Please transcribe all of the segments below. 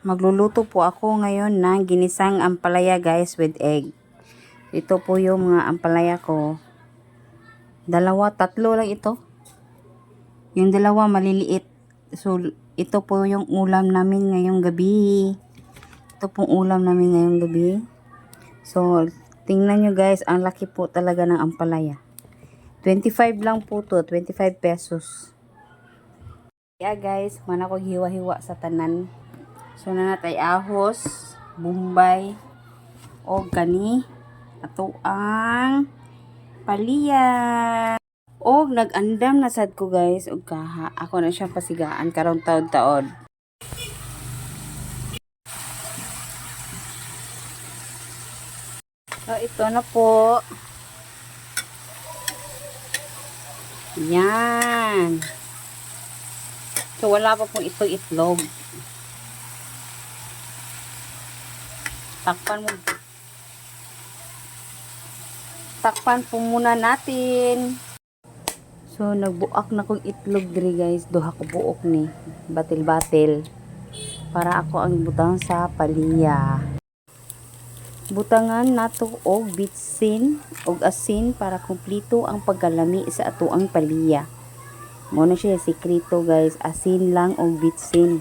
Magluluto po ako ngayon ng ginisang ampalaya guys with egg. Ito po yung mga ampalaya ko. Dalawa, tatlo lang ito. Yung dalawa maliliit. So, ito po yung ulam namin ngayong gabi. Ito pong ulam namin ngayong gabi. So, tingnan nyo guys, ang laki po talaga ng ampalaya. 25 lang po to, 25 pesos. Yeah guys, man ako hiwa-hiwa sa tanan. So na natay ahos, bumbay, o gani, ato ang paliya. O nag-andam na sad ko guys, og kaha. Ako na siya pasigaan karong taon-taon. So ito na po. Yan. So wala pa pong ito itlog. Takpan mo. Takpan po muna natin. So, nagbuak na kong itlog diri guys. Duha ko buok ni. Batil-batil. Para ako ang butang sa paliya. Butangan nato og bitsin og asin para kumplito ang pagkalami sa atuang paliya. Mo na siya sikreto guys. Asin lang og bitsin.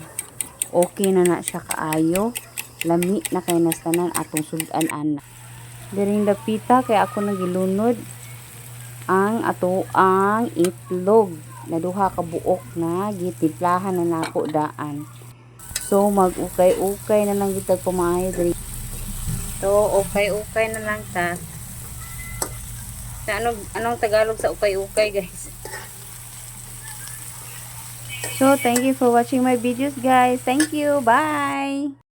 Okay na na siya kaayo lami na kay nastanan atong sudan ana diring dapita kay ako nagilunod ang ato ang itlog na duha ka buok na gitimplahan na nako daan so mag ukay ukay na lang gitag pamaayo diri so ukay ukay na lang ta sa anong anong tagalog sa ukay ukay guys So, thank you for watching my videos, guys. Thank you. Bye!